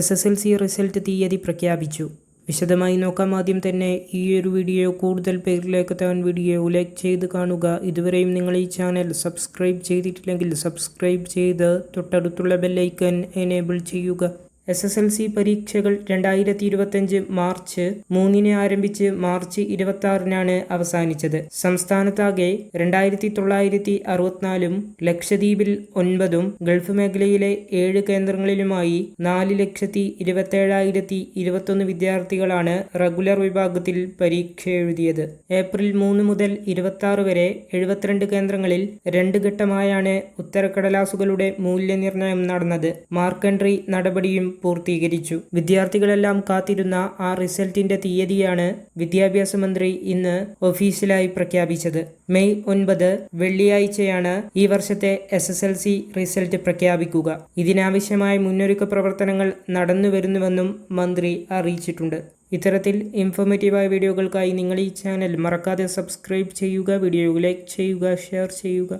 S S L C result തീയതി പ്രഖ്യാപിച്ചു. വിശദമായി നോക്കാം. ആദ്യം തന്നെ ഈ ഒരു വീഡിയോ കൂടുതൽ പേരിലേക്ക് താൻ വീഡിയോ ലൈക്ക് ചെയ്ത് കാണുക. ഇതുവരെയും നിങ്ങൾ ഈ ചാനൽ സബ്സ്ക്രൈബ് ചെയ്തിട്ടില്ലെങ്കിൽ സബ്സ്ക്രൈബ് ചെയ്ത് തൊട്ടടുത്തുള്ള ബെല്ലൈക്കൻ എനേബിൾ ചെയ്യുക. എസ് എസ് എൽ സി പരീക്ഷകൾ രണ്ടായിരത്തി ഇരുപത്തിയഞ്ച് മാർച്ച് മൂന്നിന് ആരംഭിച്ച് മാർച്ച് ഇരുപത്തി ആറിനാണ് അവസാനിച്ചത്. സംസ്ഥാനത്താകെ രണ്ടായിരത്തി തൊള്ളായിരത്തി അറുപത്തിനാലും ലക്ഷദ്വീപിൽ ഒൻപതും ഗൾഫ് മേഖലയിലെ ഏഴ് കേന്ദ്രങ്ങളിലുമായി നാല് ലക്ഷത്തി ഇരുപത്തേഴായിരത്തി ഇരുപത്തൊന്ന് വിദ്യാർത്ഥികളാണ് റെഗുലർ വിഭാഗത്തിൽ പരീക്ഷ എഴുതിയത്. ഏപ്രിൽ മൂന്ന് മുതൽ ഇരുപത്തി വരെ എഴുപത്തിരണ്ട് കേന്ദ്രങ്ങളിൽ രണ്ട് ഘട്ടമായാണ് ഉത്തരക്കടലാസുകളുടെ മൂല്യനിർണയം നടന്നത്. മാർക്കൻട്രി നടപടിയും പൂർത്തീകരിച്ചു. വിദ്യാർത്ഥികളെല്ലാം കാത്തിരുന്ന ആ റിസൾട്ടിന്റെ തീയതിയാണ് വിദ്യാഭ്യാസ മന്ത്രി ഇന്ന് ഒഫീഷ്യലായി പ്രഖ്യാപിച്ചത്. മെയ് ഒൻപത് വെള്ളിയാഴ്ചയാണ് ഈ വർഷത്തെ S S L C result പ്രഖ്യാപിക്കുക. ഇതിനാവശ്യമായ മുന്നൊരുക്ക പ്രവർത്തനങ്ങൾ നടന്നു വരുന്നുവെന്നും മന്ത്രി അറിയിച്ചിട്ടുണ്ട്. ഇത്തരത്തിൽ ഇൻഫോർമേറ്റീവായ വീഡിയോകൾക്കായി നിങ്ങൾ ഈ ചാനൽ മറക്കാതെ സബ്സ്ക്രൈബ് ചെയ്യുക വീഡിയോ ലൈക്ക് ചെയ്യുക ഷെയർ ചെയ്യുക.